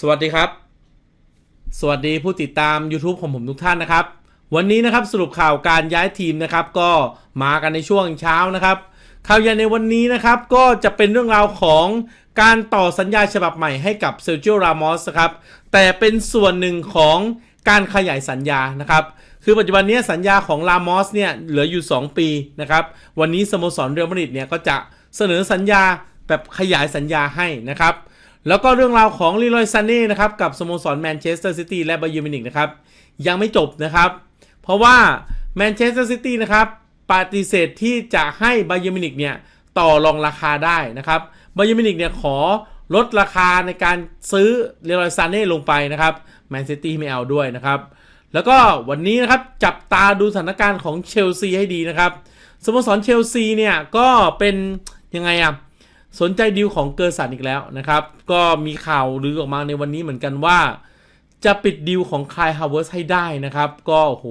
สวัสดีครับ สวัสดีผู้ติดตาม YouTube ของผมทุกท่านนะครับ วันนี้นะครับสรุปข่าวการย้ายทีมนะครับ ก็มากันในช่วงเช้านะครับข่าวใหญ่ในวันนี้นะครับก็จะเป็นเรื่องราวของการต่อสัญญาฉบับใหม่ให้กับเซ r ร์จิโอรามอสครับแต่เป็นส่วนหนึ่งของการขยายสัญญานะครับคือปัจจุบันนี้สัญญาของลามอสเนี่ยเหลืออยู่ 2 ปีนะครับวันนี้สโมสรเรอัลมาดริดเนี่ยก็จะเสนอสัญญาแบบขยายสัญญาให้นะครับ แล้วก็เรื่องราวของลีลอยซันเน่นะครับกับสโมสรแมนเชสเตอร์ซิตี้และบาเยอร์มิวนิกนะครับยังไม่จบนะครับ เพราะว่าแมนเชสเตอร์ซิตี้นะครับปฏิเสธที่จะให้บาเยอร์มิวนิกเนี่ยต่อรองราคาได้นะครับบาเยอร์มิวนิกเนี่ยขอลดราคาในการซื้อลีลอยซันเน่ลงไปนะครับแมนซิตี้ไม่เอาด้วยนะครับ แล้วก็วันนี้นะครับจับตาดูสถานการณ์ของเชลซีให้ดีนะครับสโมสรเชลซีเนี่ยก็เป็นยังไงอะ สนใจดีลของเกอร์สันอีกแล้วนะครับ ก็มีข่าวลือออกมาในวันนี้เหมือนกันว่า จะปิดดีลของคายฮาวเวิร์สให้ได้นะครับ ก็โอ้โห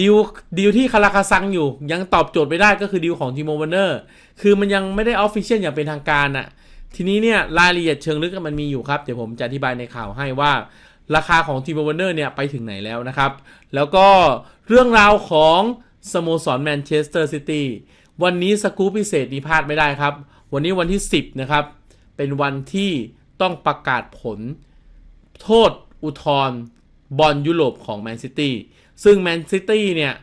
ดีลดีลที่คาราคาซังอยู่ ยังตอบโจทย์ไม่ได้ก็คือดีลของทีโมเวเนอร์คือมันยังไม่ได้ออฟฟิเชียลอย่างเป็นทางการอะทีนี้เนี่ยรายละเอียดเชิงลึกมันมีอยู่ครับ เดี๋ยวผมจะอธิบายในข่าวให้ว่า ราคาของทีมวอร์เนอร์เนี่ยไปถึงไหนแล้วนะครับ แล้วก็เรื่องราวของสโมสรแมนเชสเตอร์ซิตี้วันนี้สกู๊ปพิเศษนี้พลาดไม่ได้ครับ วันนี้วันที่ 10 นะครับ เป็นวันที่ต้องประกาศผล โทษอุทธรบอลยุโรปของแมนซิตี้ซึ่งแมนซิตี้เนี่ย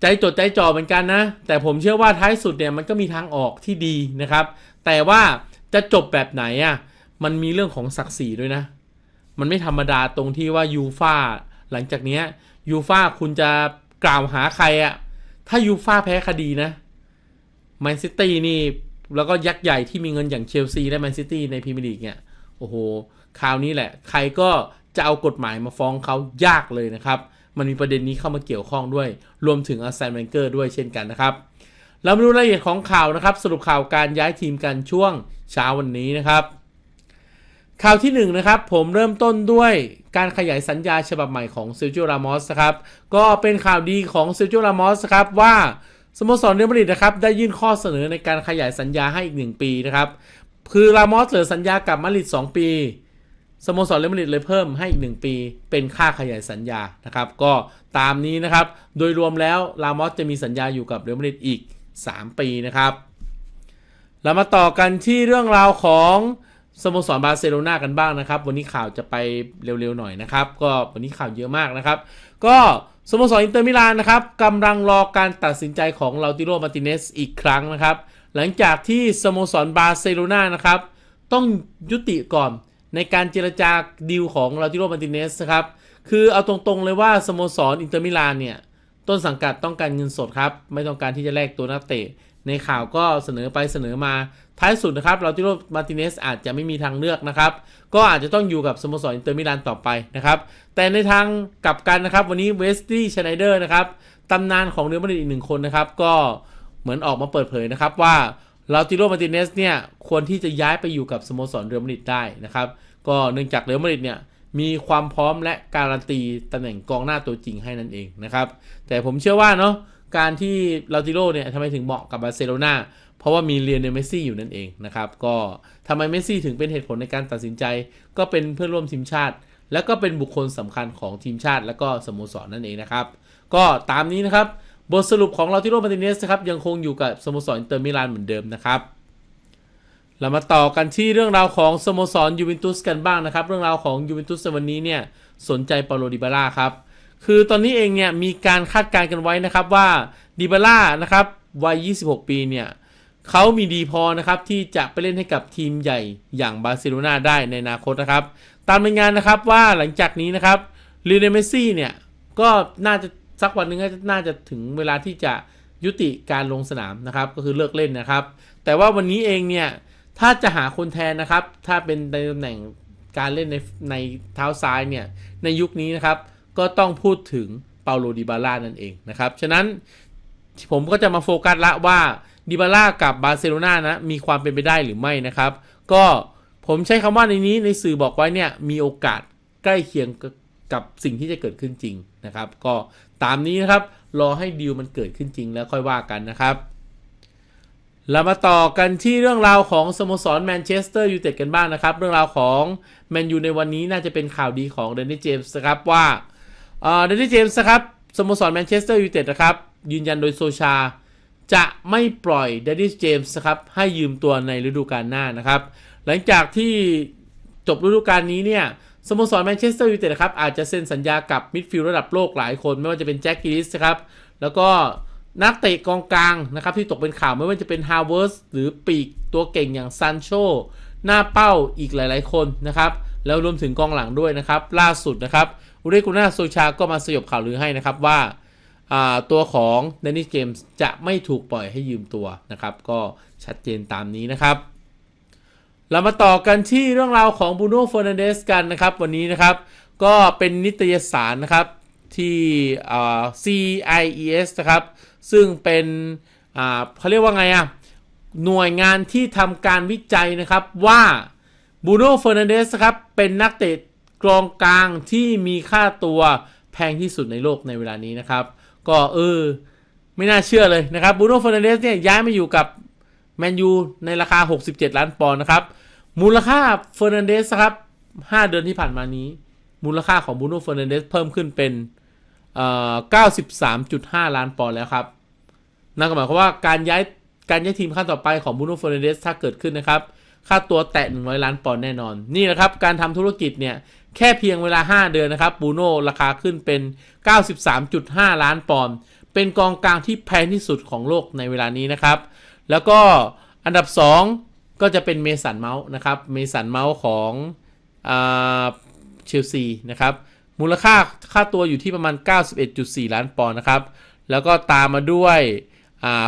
ใจจดใจจ่อเหมือนกันนะ แต่ผมเชื่อว่าท้ายสุดเนี่ยมันก็มีทางออกที่ดีนะครับ แต่ว่าจะจบแบบไหนอะมันมีเรื่องของศักดิ์ศรีด้วยนะ มันไม่ธรรมดาตรงที่ว่ายูฟาหลังจากเนี้ยยูฟาคุณจะกล่าวหาใครอะถ้ายูฟาแพ้คดีนะแมนซิตี้นี่ แล้วก็ยักษ์ใหญ่ที่มีเงินอย่างเชลซีและแมนซิตี้ในพรีเมียร์ลีกเนี่ยโอ้โหคราวนี้แหละ ใครก็จะเอากฎหมายมาฟ้องเขายากเลยนะครับ มันมีประเด็นนี้เข้ามาเกี่ยวข้องด้วย รวมถึงอาร์เซนแวนเกอร์ด้วยเช่นกันนะครับ เรามาดูรายละเอียดของข่าวนะครับ สรุปข่าวการย้ายทีมกันช่วงเช้าวันนี้นะครับ ข่าวที่1นนะครับ ผมเริ่มต้นด้วยการขยายสัญญาฉบับใหม่ของเซ r ร์จิโอรามอสครับ ก็เป็นข่าวดีของเซ r ร์จิโอรามอสครับว่า สโมสรเรอัลมาดริดนะครับได้ยื่นข้อเสนอในการขยายสัญญาให้อีก 1 ปีนะครับคือรามอสเหลือสัญญากับมาดริด2 ปีสโมสรเรอัลมาดริดเลยเพิ่มให้อีก 1 ปี เป็นค่าขยายสัญญานะครับก็ตามนี้นะครับโดยรวมแล้วรามอสจะมีสัญญาอยู่กับเรอัลมาดริดอีก 3 ปีนะครับเรามาต่อกันที่เรื่องราวของสโมสรบาร์เซโลนากันบ้างนะครับ วันนี้ข่าวจะไปเร็วๆหน่อยนะครับ ก็วันนี้ข่าวเยอะมากนะครับ ก็ สโมสรอินเตอร์มิลานนะครับกำลังรอการตัดสินใจของลาติโรมาติเนสอีกครั้งนะครับ หลังจากที่สโมสรบาร์เซโลนานะครับ ต้องยุติก่อนในการเจรจาดีลของลาติโรมาติเนสนะครับ คือเอาตรงๆเลยว่าสโมสรอินเตอร์มิลานเนี่ย ต้นสังกัดต้องการเงินสดครับ ไม่ต้องการที่จะแลกตัวนักเตะ ในข่าวก็เสนอไปเสนอมา ท้ายสุดนะครับเราติโรมาติเนสอาจจะไม่มีทางเลือกนะครับ ก็อาจจะต้องอยู่กับสโมสรอินเตอร์มิลานต่อไปนะครับ แต่ในทางกลับกันนะครับ วันนี้เวสตี้ชไนเดอร์นะครับตำนานของเรอัลมาดริดอีกหนึ่งคนนะครับ ก็เหมือนออกมาเปิดเผยนะครับว่าลาติโรมาติเนสเนี่ยควรที่จะย้ายไปอยู่กับสโมสรเรอัลมาดริดได้นะครับ ก็เนื่องจากเรอัลมาดริดเนี่ยมีความพร้อมและการันตีตำแหน่งกองหน้าตัวจริงให้นั่นเองนะครับ แต่ผมเชื่อว่าเนาะการที่ลาติโรเนี่ยทำไมถึงเหมาะกับบาร์เซโลนา เพราะว่ามีเลียนเนเมสซี่อยู่นั่นเองนะครับ ก็ทำไมเมสซี่ถึงเป็นเหตุผลในการตัดสินใจ ก็เป็นเพื่อนร่วมทีมชาติ แล้วก็เป็นบุคคลสำคัญของทีมชาติ และก็สโมสรนั่นเองนะครับ ก็ตามนี้นะครับ บทสรุปของลาติโรมาติเนสครับยังคงอยู่กับสโมสรอินเตอร์มิลานเหมือนเดิมนะครับเรามาต่อกันที่เรื่องราวของสโมสรยูเวนตุสกันบ้างนะครับ เรื่องราวของยูเวนตุสวันนี้เนี่ยสนใจเปาโลดิบาร่าครับ คือตอนนี้เองเนี่ยมีการคาดการณ์กันไว้นะครับว่าดิบาร่านะครับวัย 26 ปีเนี่ย เขามีดีพอนะครับที่จะไปเล่นให้กับทีมใหญ่อย่างบาร์เซโลนาได้ในอนาคตนะครับ ตามรายงานนะครับว่าหลังจากนี้นะครับลีเนเมซี่เนี่ยก็น่าจะสักวันหนึ่งน่าจะถึงเวลาที่จะยุติการลงสนามนะครับก็คือเลิกเล่นนะครับ แต่ว่าวันนี้เองเนี่ยถ้าจะหาคนแทนนะครับ ถ้าเป็นในตำแหน่งการเล่นในในเท้าซ้ายเนี่ยในยุคนี้นะครับก็ต้องพูดถึงเปาโลดิบาร่านั่นเองนะครับ ฉะนั้นผมก็จะมาโฟกัสละว่า ดิบาร่ากับบาร์เซโลนานะมีความเป็นไปได้หรือไม่นะครับ ก็ผมใช้คำว่าในนี้ในสื่อบอกไว้เนี่ยมีโอกาสใกล้เคียงกับสิ่งที่จะเกิดขึ้นจริงนะครับ ก็ตามนี้นะครับ รอให้ดีลมันเกิดขึ้นจริงแล้วค่อยว่ากันนะครับเรามาต่อกันที่เรื่องราวของสโมสรแมนเชสเตอร์ยูไนเต็ดกันบ้างนะครับ เรื่องราวของแมนยูในวันนี้น่าจะเป็นข่าวดีของเดนนี่เจมส์นะครับว่าเดนนี่เจมส์นะครับสโมสรแมนเชสเตอร์ยูไนเต็ดนะครับยืนยันโดยโซชา จะไม่ปล่อยเดนนี่เจมส์ครับให้ยืมตัวในฤดูกาลหน้านะครับ หลังจากที่จบฤดูกาลนี้เนี่ยสโมสรแมนเชสเตอร์ยูไนเต็ดครับอาจจะเซ็นสัญญากับมิดฟิลด์ระดับโลกหลายคน ไม่ว่าจะเป็นแจ็คกิลิสครับแล้วก็นักเตะกองกลางนะครับที่ตกเป็นข่าวไม่ว่าจะเป็นฮาวเวิร์สหรือปีกตัวเก่งอย่างซันโชหน้าเป้าอีกหลาย ๆ คนนะครับแล้วรวมถึงกองหลังด้วยนะครับ ล่าสุดนะครับอุเรกุน่าโซชาก็มาสยบข่าวลือให้นะครับว่า ตัวของเดนนิสเจมส์จะไม่ถูกปล่อยให้ยืมตัวนะครับ ก็ชัดเจนตามนี้นะครับ เรามาต่อกันที่เรื่องราวของบูโน่เฟอร์นันเดสกันนะครับ วันนี้นะครับ ก็เป็นนิตยสารนะครับที่ CIES นะครับ ซึ่งเป็นเขาเรียกว่าไงอะหน่วยงานที่ทำการวิจัยนะครับว่าบูโน่เฟอร์นันเดสครับ เป็นนักเตะกองกลางที่มีค่าตัวแพงที่สุดในโลกในเวลานี้นะครับ ก็เออ ไม่น่าเชื่อเลยนะครับบูโน่เฟอร์นันเดสเนี่ยย้ายมาอยู่กับแมนยูในราคา 67 ล้านปอนด์นะครับ มูลค่าเฟอร์นันเดสครับ 5 เดือนที่ผ่านมานี้ มูลค่าของบูโน่เฟอร์นันเดสเพิ่มขึ้นเป็นเอ่อ93.5 ล้านปอนด์แล้วครับนั่นก็หมายความว่าการย้ายการย้ายทีมขั้นต่อไปของบูโน่เฟอร์นันเดสถ้าเกิดขึ้นนะครับ ค่าตัวแตะ 100 ล้านปอนด์แน่นอน นี่นะครับ การทำธุรกิจเนี่ย แค่เพียงเวลา 5 เดือนนะครับบูโน่ราคาขึ้นเป็น 93.5 ล้านปอนด์เป็นกองกลางที่แพงที่สุดของโลกในเวลานี้นะครับ แล้วก็อันดับ 2 ก็จะเป็นเมสันเมาส์นะครับเมสันเมาส์ของเชลซีนะครับมูลค่าค่าตัวอยู่ที่ประมาณ 91.4 ล้านปอนด์นะครับ แล้วก็ตามมาด้วย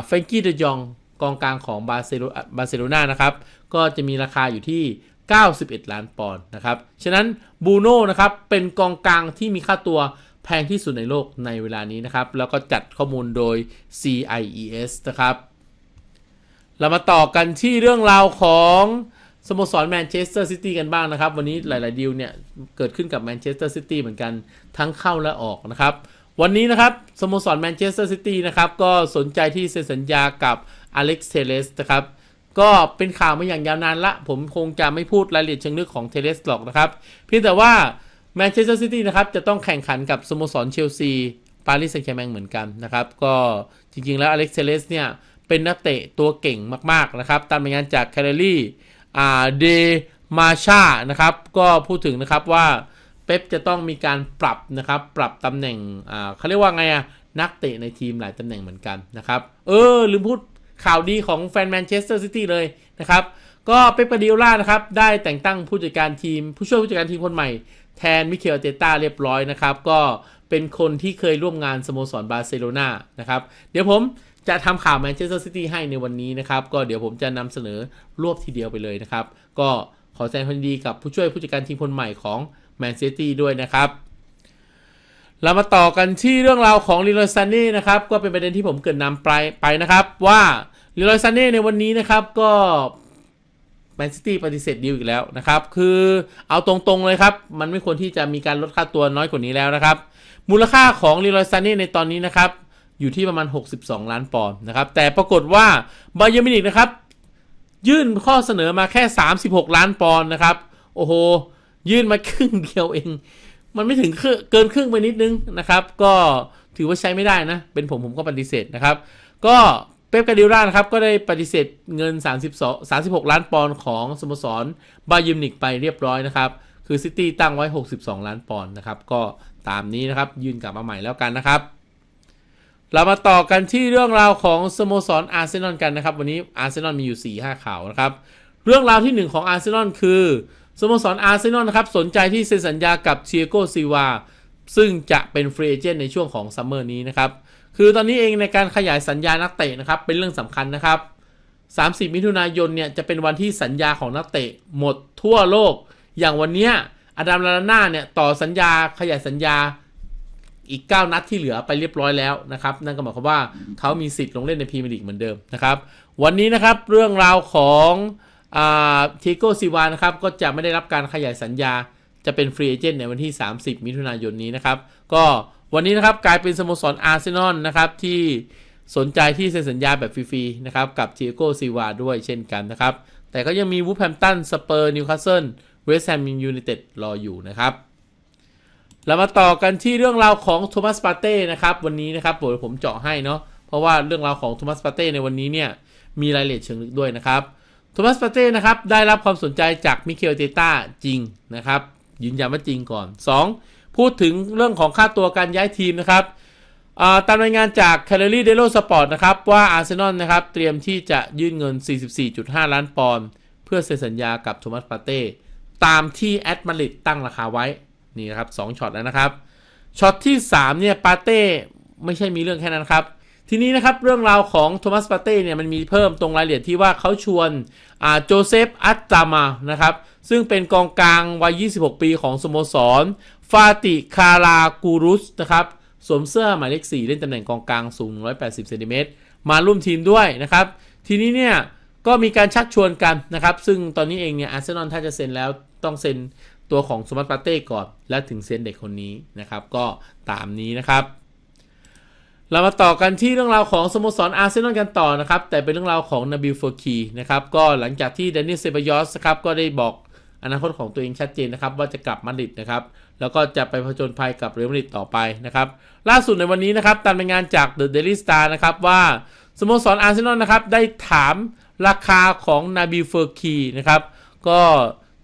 เฟงกี้เดยองกองกลางของบาเซโลบาร์เซโลนานะครับ ก็จะมีราคาอยู่ที่ 91 ล้านปอนด์นะครับ ฉะนั้นบูโน่นะครับเป็นกองกลางที่มีค่าตัวแพงที่สุดในโลกในเวลานี้นะครับ แล้วก็จัดข้อมูลโดย CIES นะครับ เรามาต่อกันที่เรื่องราวของสโมสรแมนเชสเตอร์ซิตี้กันบ้างนะครับ วันนี้หลาย ๆ ดีลเนี่ย เกิดขึ้นกับแมนเชสเตอร์ซิตี้เหมือนกันทั้งเข้าและออกนะครับ วันนี้นะครับสโมสรแมนเชสเตอร์ซิตี้นะครับก็สนใจที่เซ็นสัญญากับอเล็กซ์เทเลสนะครับ ก็เป็นข่าวมาอย่างยาวนานละ ผมคงจะไม่พูดรายละเอียดเชิงลึกของเทเลสหรอกนะครับเพียงแต่ว่าแมนเชสเตอร์ซิตี้นะครับจะต้องแข่งขันกับสโมสรเชลซีปารีสแซงต์แชร์แมงเหมือนกันนะครับ ก็จริงๆแล้วอเล็กซ์เทเลสเนี่ยเป็นนักเตะตัวเก่งมากๆนะครับตามรายงานจากแคลร์ลี่อ่าเดมาชานะครับก็พูดถึงนะครับว่าเป๊ปจะต้องมีการปรับนะครับปรับตำแหน่งอ่าเขาเรียกว่าไงอะนักเตะในทีมหลายตำแหน่งเหมือนกันนะครับ เออลืมพูด ข่าวดีของแฟนแมนเชสเตอร์ซิตี้เลยนะครับ ก็เป๊ปปาดิโอล่านะครับ ได้แต่งตั้งผู้จัดการทีม ผู้ช่วยผู้จัดการทีมคนใหม่ แทนมิเคลเตต้าเรียบร้อยนะครับ ก็เป็นคนที่เคยร่วมงานสโมสรบาร์เซโลนานะครับ เดี๋ยวผมจะทำข่าวแมนเชสเตอร์ซิตี้ให้ในวันนี้นะครับ ก็เดี๋ยวผมจะนำเสนอรวบทีเดียวไปเลยนะครับ ก็ขอแสดงความดีกับผู้ช่วยผู้จัดการทีมคนใหม่ของแมนซิตี้ด้วยนะครับ เรามาต่อกันที่เรื่องราวของลิโรซันเน่นะครับก็เป็นประเด็นที่ผมเกิดนำไปไปนะครับ ว่าลิโรซันเน่ในวันนี้นะครับก็แมนซิตี้ปฏิเสธดีลอีกแล้วนะครับ คือเอาตรงๆเลยครับ มันไม่ควรที่จะมีการลดค่าตัวน้อยกว่านี้แล้วนะครับ มูลค่าของลิโรซันเน่ในตอนนี้นะครับ อยู่ที่ประมาณ 62 ล้านปอนด์นะครับ แต่ปรากฏว่าบาเยอร์มินิกนะครับ ยื่นข้อเสนอมาแค่ 36 ล้านปอนด์นะครับ โอ้โห ยื่นมาครึ่งเดียวเอง มันไม่ถึงเกินครึ่งไปนิดนึงนะครับ ก็ถือว่าใช้ไม่ได้นะ เป็นผมผมก็ปฏิเสธนะครับ ก็เป๊ปกาดิล่านะครับ ก็ได้ปฏิเสธเงิน 32 36 ล้านปอนด์ของสโมสรบายิมนิกไปเรียบร้อยนะครับ คือซิตี้ตั้งไว้ 62 ล้านปอนด์นะครับ ก็ตามนี้นะครับ ยื่นกลับมาใหม่แล้วกันนะครับเรามาต่อกันที่เรื่องราวของสโมสรอาร์เซนอลกันนะครับ วันนี้อาร์เซนอลมีอยู่ 4-5 ข่าวนะครับ เรื่องราวที่ 1 ของอาร์เซนอลคือ สโมสรอาร์เซนอลนะครับ สนใจที่เซ็นสัญญากับเชียโกซีวา ซึ่งจะเป็นฟรีเอเจนต์ในช่วงของซัมเมอร์นี้นะครับ คือตอนนี้เองในการขยายสัญญานักเตะนะครับ เป็นเรื่องสำคัญนะครับ 30 มิถุนายนเนี่ยจะเป็นวันที่สัญญาของนักเตะหมดทั่วโลก อย่างวันเนี้ยอดัมลาน่าเนี่ยต่อสัญญาขยายสัญญาอีก 9 นัดที่เหลือไปเรียบร้อยแล้วนะครับ นั่นก็หมายความว่าเขามีสิทธิ์ลงเล่นในพรีเมียร์ลีกเหมือนเดิมนะครับ วันนี้นะครับเรื่องราวของ ทีโกซิวานะครับก็จะไม่ได้รับการขยายสัญญาจะเป็นฟรีเอเจนต์ในวันที่ 30 มิถุนายนนี้นะครับ ก็วันนี้นะครับกลายเป็นสโมสรอาร์เซนอลนะครับที่สนใจที่เซ็นสัญญาแบบฟรีๆนะครับกับเ i โกซีวาด้วยเช่นกันนะครับ แต่ก็ยังมีวูฟแฮมตันสเปอร์นิวคาสเซิลเวสต์แฮมยูไนเต็ดรออยู่นะครับเรามาต่อกันที่เรื่องราวของโทมัสปาเต้นะครับวันนี้นะครับผมเจาะให้เนาะเพราะว่าเรื่องราวของโทมัสปาเต้ในวันนี้เนี่ยมีรายละเอียดเชิงลึกด้วยนะครับ โทมัสปาเต้นะครับได้รับความสนใจจากมิเคลเตต้าจริงนะครับยืนยันว่าจริงก่อน 2. พูดถึงเรื่องของค่าตัวการย้ายทีมนะครับตามรายงานจาก c a l รี่เดโลสปอร์ตนะครับว่าอาร์เซนอลนะครับเตรียมที่จะยื่นเงิน 44.5 ล้านปอนด์เพื่อเซ็นสัญญากับโทมัสปาเต้ตามที่แอดมาริดตั้งราคาไว้นี่นะครับ2ช็อตแล้วนะครับช็อตที่3เนี่ยปาเต้ไม่ใช่มีเรื่องแค่นั้นครับ ทีนี้นะครับเรื่องราวของโทมัสปาเต้เนี่ยมันมีเพิ่มตรงรายละเอียดที่ว่าเขาชวนโจเซฟอัตตามานะครับซึ่งเป็นกองกลางวัย 26 ปีของสโมสร ฟาติคารากูรุสนะครับสวมเสื้อหมายเลข 4 เล่นตำแหน่งกองกลางสูง 180 เซนติเมตรมาร่วมทีมด้วยนะครับ ทีนี้เนี่ยก็มีการชักชวนกันนะครับ ซึ่งตอนนี้เองเนี่ยอาร์เซนอลถ้าจะเซ็นแล้วต้องเซ็นตัวของสมัตปาเต้ก่อน แล้วถึงเซ็นเด็กคนนี้นะครับ ก็ตามนี้นะครับ เรามาต่อกันที่เรื่องราวของสโมสรอาร์เซนอลกันต่อนะครับ แต่เป็นเรื่องราวของนาบิลโฟคีนะครับ ก็หลังจากที่เดนนิสเซบายอสครับก็ได้บอกอนาคตของตัวเองชัดเจนนะครับ ว่าจะกลับมาดริดนะครับ แล้วก็จะไปผจญภัยกับเรอัลมาดริดต่อไปนะครับ ล่าสุดในวันนี้นะครับตามรายงานจากเดอะเดลิสตาร์นะครับว่าสโมสรอาร์เซนอลนะครับได้ถามราคาของนาบิลเฟอร์คีนะครับ ก็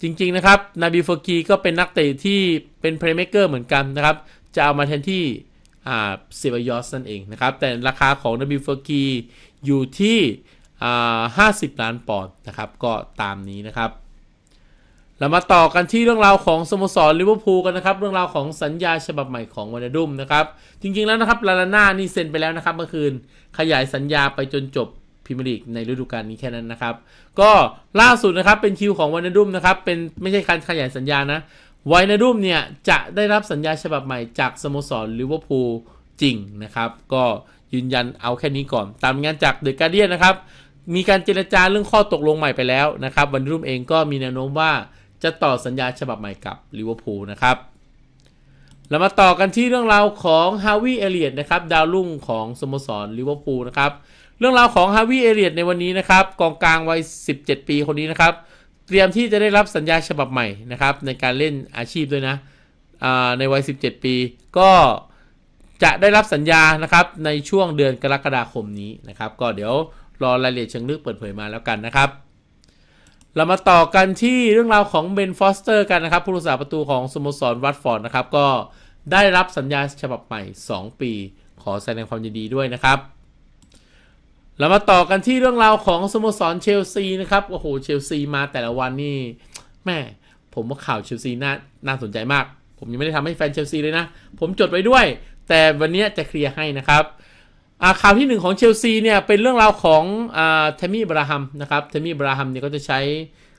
จริงๆนะครับนาบิลเฟอร์คีก็เป็นนักเตะที่เป็นเพลย์เม k เกอร์เหมือนกันนะครับ จะเอามาแทนที่ เซบายอสนั่นเองนะครับ แต่ราคาของนาบิลเฟอร์คีอยู่ที่ 50 ล้านปอนด์นะครับ ก็ตามนี้นะครับ เรามาต่อกันที่เรื่องราวของสโมสรลิเวอร์พูลกันนะครับ เรื่องราวของสัญญาฉบับใหม่ของวานาดุมนะครับ จริงๆแล้วนะครับลาลาน่านี่เซ็นไปแล้วนะครับเมื่อคืนขยายสัญญาไปจนจบพรีเมียร์ลีกในฤดูกาลนี้แค่นั้นนะครับ ก็ล่าสุดนะครับเป็นคิวของวานาดุมนะครับเป็นไม่ใช่การขยายสัญญานะ ไวนาดุมเนี่ยจะได้รับสัญญาฉบับใหม่จากสโมสรลิเวอร์พูลจริงนะครับ ก็ยืนยันเอาแค่นี้ก่อน ตามงานจากเดอะการเดียนนะครับ มีการเจรจาเรื่องข้อตกลงใหม่ไปแล้วนะครับวานาดุมเองก็มีแนวโน้มว่าจะต่อสัญญาฉบับใหม่กับลิเวอร์พูลนะครับเรามาต่อกันที่เรื่องราวของฮาวิเอเลียตนะครับดาวรุ่งของสโมสรลิเวอร์พูลนะครับเรื่องราวของฮาวิเอเลียตในวันนี้นะครับกองกลางวัย 17 ปีคนนี้นะครับ เตรียมที่จะได้รับสัญญาฉบับใหม่นะครับ ในการเล่นอาชีพด้วยนะในวัย 17 ปี ก็จะได้รับสัญญานะครับในช่วงเดือนกรกฎาคมนี้นะครับ ก็เดี๋ยวรอรายละเอียดเชิงลึกเปิดเผยมาแล้วกันนะครับ เรามาต่อกันที่เรื่องราวของเบนฟอสเตอร์กันนะครับ ผู้รักษาประตูของสโมสรวัตฟอร์ดนะครับ ก็ได้รับสัญญาฉบับใหม่ 2 ปี ขอแสดงความยินดีด้วยนะครับ เรามาต่อกันที่เรื่องราวของสโมสรเชลซีนะครับโอ้โหเชลซีมาแต่ละวันนี่แม่ผมว่าข่าวเชลซีน่าน่าสนใจมาก ผมยังไม่ได้ทำให้แฟนเชลซีเลยนะ ผมจดไว้ด้วย แต่วันนี้จะเคลียร์ให้นะครับข่าวที่หนึ่งของเชลซีเนี่ยเป็นเรื่องราวของเทมี่บราฮัมนะครับเทมี่บราฮัมเนี่ยก็จะใช้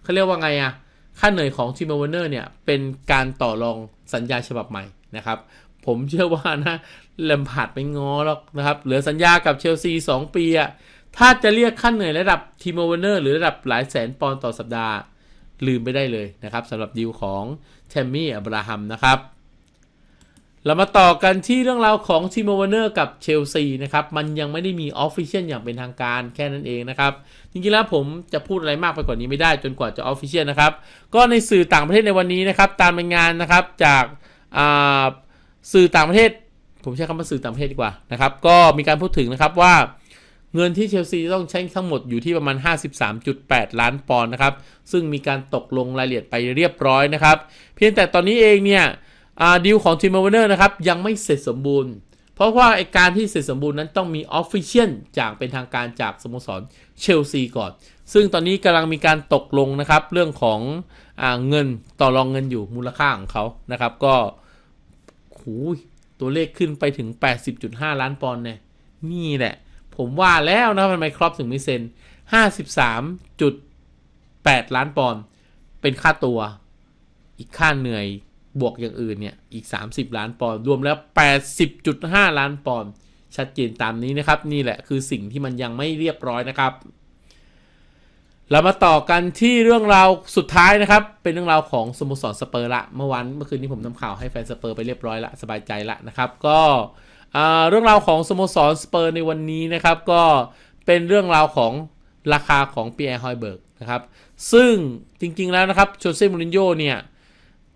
เขาเรียกว่าไงอะค่าเหนื่อยของทีมเวอร์เนอร์เนี่ยเป็นการต่อรองสัญญาฉบับใหม่นะครับ ผมเชื่อว่านะเลมพาดไม่งอหรอกนะครับ เหลือสัญญากับเชลซี 2 ปีอะถ้าจะเรียกขั้นเหนื่อยระดับทีมเวอร์เนอร์หรือระดับหลายแสนปอนด์ต่อสัปดาห์ ลืมไปได้เลยนะครับสำหรับดีลของแทมมี่อับราฮัมนะครับเรามาต่อกันที่เรื่องราวของทีมเวอร์เนอร์กับเชลซีนะครับ มันยังไม่ได้มีออฟฟิเชียลอย่างเป็นทางการแค่นั้นเองนะครับ จริงๆแล้วผมจะพูดอะไรมากไปกว่านี้ไม่ได้จนกว่าจะออฟฟิเชียลนะครับ ก็ในสื่อต่างประเทศในวันนี้นะครับ ตามรายงานนะครับจาก สื่อต่างประเทศ ผมใช้คำว่าสื่อต่างประเทศดีกว่านะครับ ก็มีการพูดถึงนะครับว่าเงินที่เชลซีต้องใช้ทั้งหมดอยู่ที่ประมาณ 53.8 ล้านปอนด์นะครับ ซึ่งมีการตกลงรายละเอียดไปเรียบร้อยนะครับ เพียงแต่ตอนนี้เองเนี่ยดีลของทีมเวอร์เนอร์นะครับยังไม่เสร็จสมบูรณ์ เพราะว่าไอการที่เสร็จสมบูรณ์นั้นต้องมีออฟฟิเชียลจากเป็นทางการจากสโมสรเชลซีก่อน ซึ่งตอนนี้กำลังมีการตกลงนะครับ เรื่องของอเงินต่อรองเงินอยู่มูลค่าของเขานะครับ ก็ หูตัวเลขขึ้นไปถึง 80.5 ล้านปอนด์เนี่ย นี่แหละ ผมว่าแล้วนะทำไมครอปถึงไม่เซ็น 53.8 ล้านปอนด์เป็นค่าตัว อีกค่าเหนื่อยบวกอย่างอื่นเนี่ย อีก 30 ล้านปอนด์รวมแล้ว 80.5 ล้านปอนด์ชัดเจนตามนี้นะครับ นี่แหละคือสิ่งที่มันยังไม่เรียบร้อยนะครับ เรามาต่อกันที่เรื่องราวสุดท้ายนะครับ เป็นเรื่องราวของสโมสรสเปอร์ละเมื่อวันเมื่อคืนนี้ผมทำข่าวให้แฟนสเปอร์ไปเรียบร้อยละสบายใจละนะครับ ก็เรื่องราวของสโมสรสเปอร์ในวันนี้นะครับก็เป็นเรื่องราวของราคาของปีแอร์ฮอยเบิร์กนะครับซึ่งจริงๆแล้วนะครับโชเซ่มูรินโญ่เนี่ย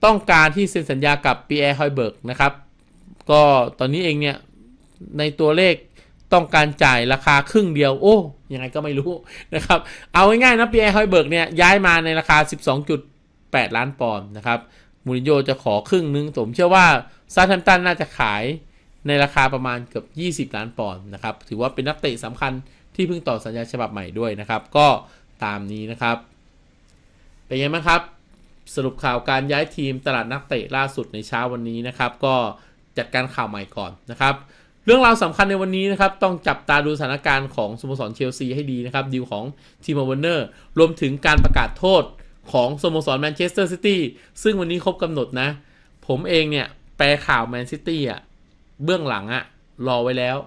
ต้องการที่เซ็นสัญญากับปีแอร์ฮอยเบิร์กนะครับก็ตอนนี้เองเนี่ยในตัวเลข ต้องการจ่ายราคาครึ่งเดียว โอ้ยังไงก็ไม่รู้นะครับ เอาง่ายๆนะปีแอร์ฮอยเบิร์กเนี่ยย้ายมาในราคา 12.8 ล้านปอนด์นะครับมูรินโญ่จะขอครึ่งนึงผมเชื่อว่าซาทัมตันน่าจะขายในราคาประมาณเกือบ 20 ล้านปอนด์นะครับ ถือว่าเป็นนักเตะสำคัญที่เพิ่งต่อสัญญาฉบับใหม่ด้วยนะครับ ก็ตามนี้นะครับ เป็นไงบ้างครับ สรุปข่าวการย้ายทีมตลาดนักเตะล่าสุดในเช้าวันนี้นะครับ ก็จัดการข่าวใหม่ก่อนนะครับ เรื่องราวสำคัญในวันนี้นะครับ ต้องจับตาดูสถานการณ์ของสโมสรเชลซีให้ดีนะครับดีลของทีมเวอร์เนอร์รวมถึงการประกาศโทษของสโมสรแมนเชสเตอร์ซิตี้ซึ่งวันนี้ครบกำหนดนะ ผมเองเนี่ย แปลข่าวแมนซิตี้อะเบื้องหลังอะรอไว้แล้ว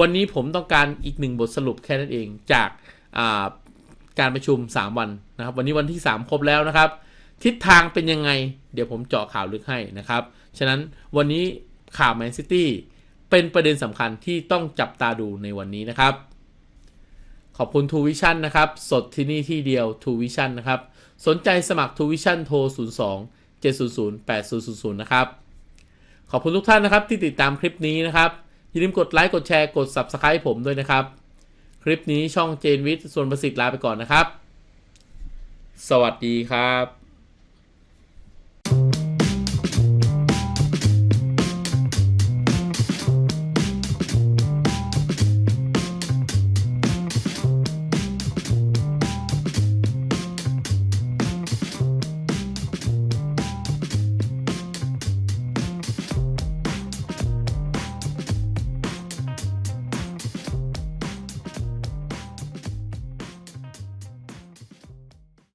วันนี้ผมต้องการอีกหนึ่งบทสรุปแค่นั้นเองจากาการประชุม 3 วันนะครับ วันนี้วันที่ 3 ครบแล้วนะครับ ทิศทางเป็นยังไง เดี๋ยวผมเจาะข่าวลึกให้นะครับ ฉะนั้นวันนี้ข่าวแมนซิตี้ เป็นประเด็นสำคัญที่ต้องจับตาดูในวันนี้นะครับ ขอบคุณ True Vision นะครับ สดที่นี่ที่เดียว True Vision นะครับ สนใจสมัคร True Vision โทร 02 700 8000 นะครับ ขอบคุณทุกท่านนะครับที่ติดตามคลิปนี้นะครับ อย่าลืมกดไลค์ กดแชร์ กด Subscribe ผมด้วยนะครับ คลิปนี้ช่องเจนวิทย์ส่วนประสิทธิ์ลาไปก่อนนะครับ สวัสดีครับ